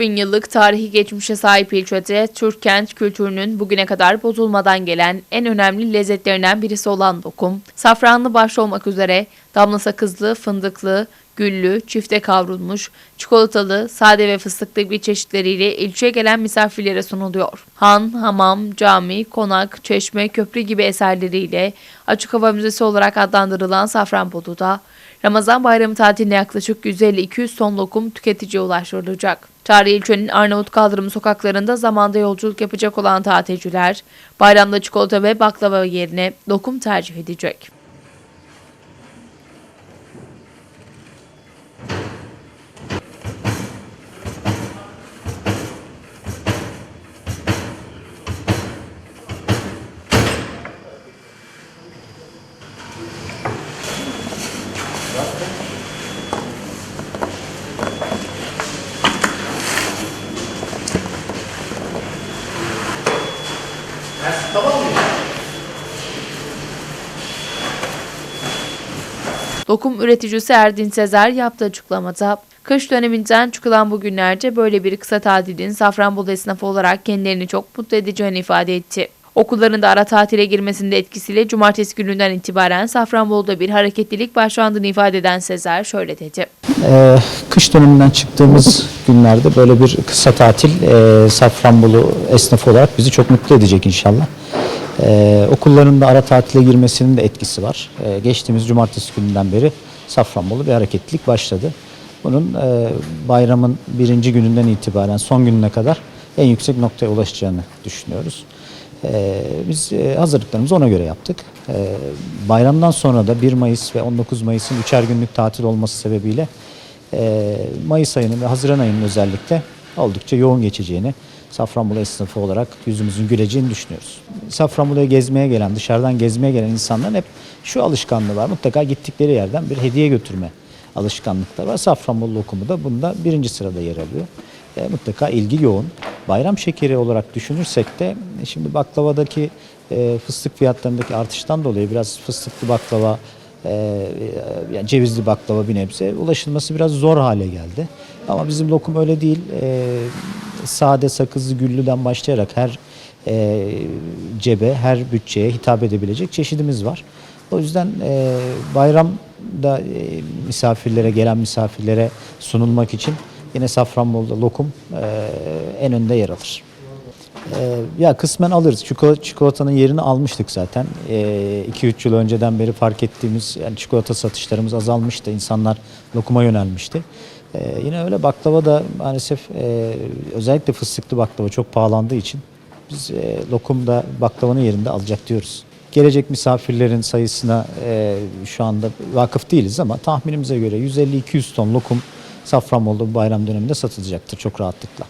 3000 yıllık tarihi geçmişe sahip ilçede Türk kent kültürünün bugüne kadar bozulmadan gelen en önemli lezzetlerinden birisi olan lokum, safranlı başta olmak üzere damla sakızlı, fındıklı, güllü, çifte kavrulmuş, çikolatalı, sade ve fıstıklı gibi çeşitleriyle ilçeye gelen misafirlere sunuluyor. Han, hamam, cami, konak, çeşme, köprü gibi eserleriyle açık hava müzesi olarak adlandırılan Safranbolu'da Ramazan bayramı tatiline yaklaşık 150-200 ton lokum tüketiciye ulaştırılacak. Tarihi ilçenin Arnavut kaldırımı sokaklarında zamanda yolculuk yapacak olan tatilciler bayramda çikolata ve baklava yerine lokum tercih edecek. Lokum üreticisi Erdin Sezer yaptığı açıklamada kış döneminden çıkılan bu günlerce böyle bir kısa tatilin Safranbolu esnafı olarak kendilerini çok mutlu edeceğini ifade etti. Okulların da ara tatile girmesinde etkisiyle cumartesi gününden itibaren Safranbolu'da bir hareketlilik başlandığını ifade eden Sezer şöyle dedi. Ee, kış döneminden çıktığımız günlerde böyle bir kısa tatil e, Safranbolu esnafı olarak bizi çok mutlu edecek inşallah. Ee, okulların da ara tatile girmesinin de etkisi var. Ee, geçtiğimiz cumartesi gününden beri Safranbolu bir hareketlilik başladı. Bunun e, bayramın birinci gününden itibaren son gününe kadar en yüksek noktaya ulaşacağını düşünüyoruz. Ee, biz e, hazırlıklarımızı ona göre yaptık. Ee, bayramdan sonra da 1 Mayıs ve 19 Mayıs'ın üçer günlük tatil olması sebebiyle e, Mayıs ayının ve Haziran ayının özellikle oldukça yoğun geçeceğini Safranbolu esnafı olarak yüzümüzün güleceğini düşünüyoruz. Safranbolu'ya gezmeye gelen, dışarıdan gezmeye gelen insanların hep şu alışkanlığı var. Mutlaka gittikleri yerden bir hediye götürme alışkanlıkları var. Safranbolu lokumu da bunda birinci sırada yer alıyor. E, mutlaka ilgi yoğun. Bayram şekeri olarak düşünürsek de şimdi baklavadaki e, fıstık fiyatlarındaki artıştan dolayı biraz fıstıklı baklava, e, e, yani cevizli baklava bir nebze ulaşılması biraz zor hale geldi. Ama bizim lokum öyle değil. Sade sakızlı güllüden başlayarak her e, cebe, her bütçeye hitap edebilecek çeşidimiz var. O yüzden bayramda misafirlere, gelen misafirlere sunulmak için yine Safranbolu'da lokum e, en önde yer alır. E, ya kısmen alırız. Çikolata, çikolatanın yerini almıştık zaten. 2-3 yıl önceden beri fark ettiğimiz yani çikolata satışlarımız azalmıştı. İnsanlar lokuma yönelmişti. E, yine öyle baklava da maalesef e, özellikle fıstıklı baklava çok pahalandığı için biz e, lokum da baklavanın yerinde alacak diyoruz. Gelecek misafirlerin sayısına e, şu anda vakıf değiliz ama tahminimize göre 150-200 ton lokum Safranbolu'da bu bayram döneminde satılacaktır çok rahatlıkla.